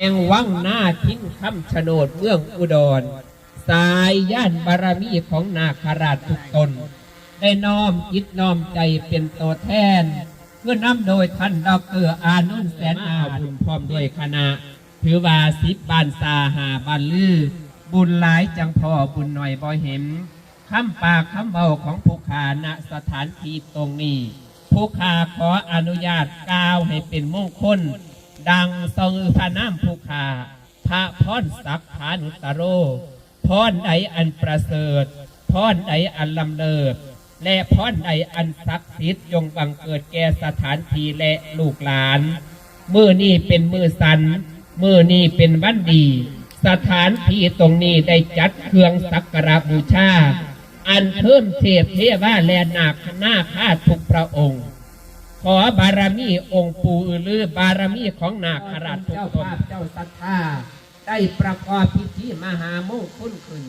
แองวังหน้าทิ้งคำชโนดเมืองอุดร สายย่านบารมีของนาคราชทุกตน ได้น้อมจิตน้อมใจเป็นตัวแทน เพื่อนำโดยท่านดอกเตอร์อานุนแสนอาบุญพร้อมด้วยคณะ ถือว่าสิบบานซาหาบานลือ บุญหลายจังพอบุญหน่อยบ่เห็นคำปากคำเบาของผู้ขาณสถานที่ตรงนี้ผู้ขาขออนุญาตกล่าวให้เป็นมงคล ดังสงพระน้ำผู้ขาพระพรศักดิ์ฐานุตโรพรใดอันประเสริฐพรใดอันลำเลิศและพรใดอันศักดิ์สิทธิ์ยงบังเกิดแก่สถานที่และลูกหลาน มือนี้เป็นมือสัน มือนี้เป็นวันดี สถานที่ตรงนี้ได้จัดเครื่องสักการบูชา อันเพิ่มเทพเทวาและนาคหน้าข้าทุกพระองค์ ขอบารมีองค์ปู่อือลือบารมีของนาคราชทุกตนเจ้าศรัทธาได้ประกอบพิธีมหามงคลขึ้น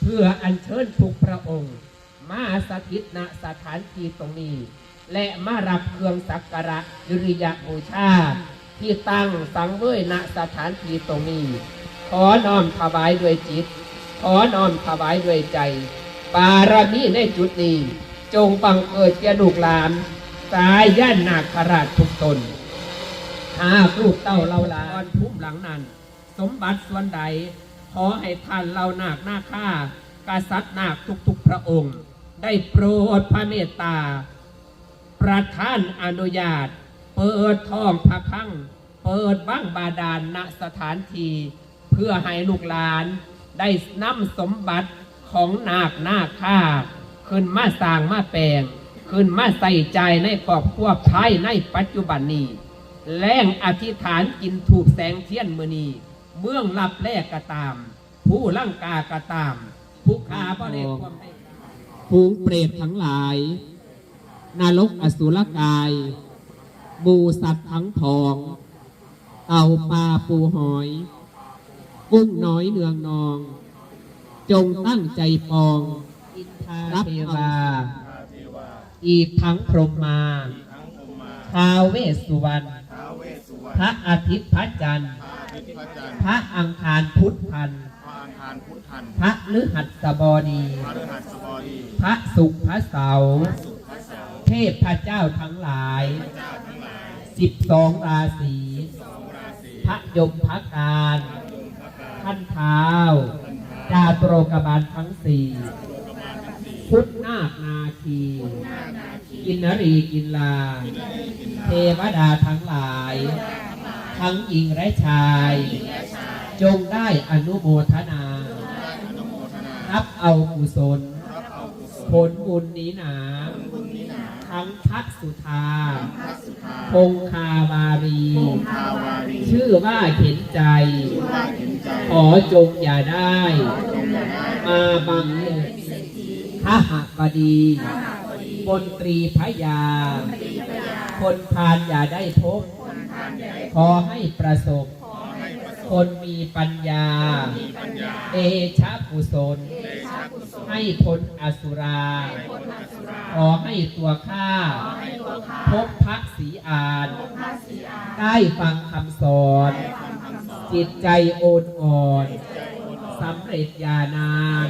เพื่ออัญเชิญทุกพระองค์ มาสถิตณสถานที่ตรงนี้ และมารับเครื่องสักการะดุริยบูชา ที่ตั้งสังเวยณสถานที่ตรงนี้ ขอน้อมถวายด้วยจิต ขอน้อมถวายด้วยใจบารมีในจุดนี้ จงบังเกิดแก่ลูกหลาน สายย่านนาคราชทุกตน หากลูกเต้าเราหลานพุ่มหลังนั้น สมบัติส่วนใด ขอให้ท่านเรานาคหน้าข้ากษัตริย์นาคทุกๆพระองค์ ได้โปรดพระเมตตา ประทานอนุญาต เปิดท้องพระคังเปิดบ้างบาดาลณสถานที่เพื่อให้ลูกหลานได้นำสมบัติของนาคนาคข้าขึ้นมาสร้างมาแปลง ขึ้นมาใส่ใจในครอบครัวภายในปัจจุบันนี้แรงอธิษฐานกินถูกแสงเทียนมือนีเมืองลับแรกก็ตาม ผู้ร่างกากก็ตาม ผู้ขาบ่ได้ความได้ฝูงเปรตทั้งหลาย นรกอสุรกายหมูสัตว์ทั้งพอง เต่าปลาปูหอย กุ้งน้อยเนืองนอง จงตั้งใจปอง รับเทวา อีกทั้งพรหมมาท้าวเวสสุวรรณท้าวเวสสุวรรณพระอาทิตย์พระจันทร์ พระอาทิตย์พระจันทร์พระอังคารพุธพันธ์พระอังคารพุธทัน พระฤหัสบดี พระฤหัสบดีพระศุกร์พระเสาร์ศุกร์พระเสาร์เทพพระเจ้าทั้งหลายสิบสองราศีพระยมพระการ ท่านเท้าจาตุโรกบาลทั้งสี่ พุทธนาคนาคี กินนรีกินลา เทวดาทั้งหลาย ทั้งหญิงและชาย จงได้อนุโมทนา รับเอากุศล ผลบุญนี้หนา ทั้งทักสุธาคงคาวารีภาวารี ชื่อว่าเห็นใจว่าเห็นใจ ขอจงอย่าได้ มาบังเกิดข หบดีบนตรีพระยา คนพานอย่าได้พบ ขอให้ประสบ คนมีปัญญา เอชะกุศล ให้พ้นอสุรา ขอให้ตัวข้า พบพระศรีอาน ได้ฟังคำสอน จิตใจโอนอ่อนสำเร็จยานาน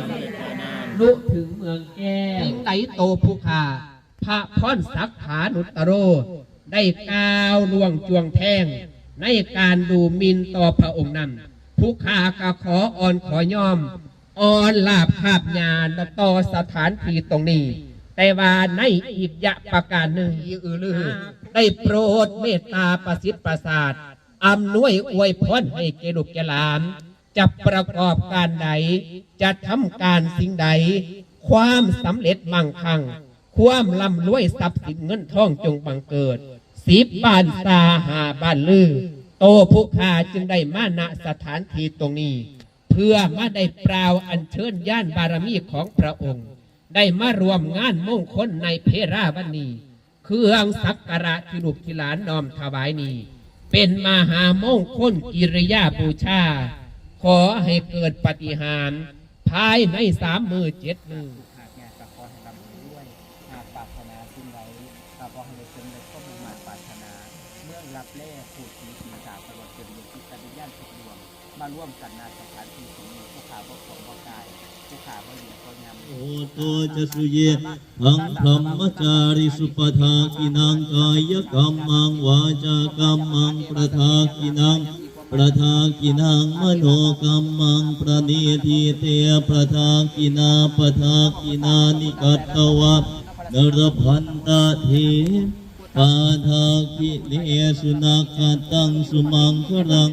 ลุถึงเมืองแก้วไตโตภูคาพระพรศักขานุตโร ได้กาวลวงจวงแทง ในการดูมินต่อพระองค์นั้นผู้ขากะขออ่อนขอย่อมอ่อนลาบภาพญาณต่อสถานที่ตรงนี้ แต่ว่าในอีกยะประการหนึ่งอีอือลือ ได้โปรดเมตตาประสิทธิ์ประสาทอำนวยอวยพรให้เกลุกแกลาน จะประกอบการใด จะทำการสิ่งใด ความสำเร็จมั่งคั่ง ความร่ำรวยทรัพย์สินเงินทองจงบังเกิดสีบ้านตาหาบ้านลือ โตผู้ขาจึงได้มาณสถานที่ตรงนี้ เพื่อมาได้เปล่าวอัญเชิญย่านบารมีของพระองค์ ได้มารวมงานมงคลในเพราวันนี้เครื่องสักการะที่ลูกที่หลานน้อมถวายนี้ เป็นมหามงคลกิริยาบูชา ขอให้เกิดปฏิหารย์ภายในสามมือเจ็ดมือหากอยากจะขอให้รับรู้ด้วยหากปรารถนาสิ่งใดหากขอให้ได้สำเร็จก็มุ่งมั่นปรารถนา เมื่อรับแรกผูดผีปีศาจตลอดจนดวงจิตวิญญาณทุกดวง มาร่วมกันนาสถานที่ตรงนี้ผู้ขาพวกของพวกกายผู้ขาพวกเหยียบพวกยำโอโตจะสุเยหังพรหมจาริสุปทากินังกายกรรมังวาจากรรมังประทากินัง ประทากินังมโนกรรมังประณีทีเตประทากินาประทากินานิกัตตวะนรพันตะเทปาทากิเลสุนักตังสุมังครัง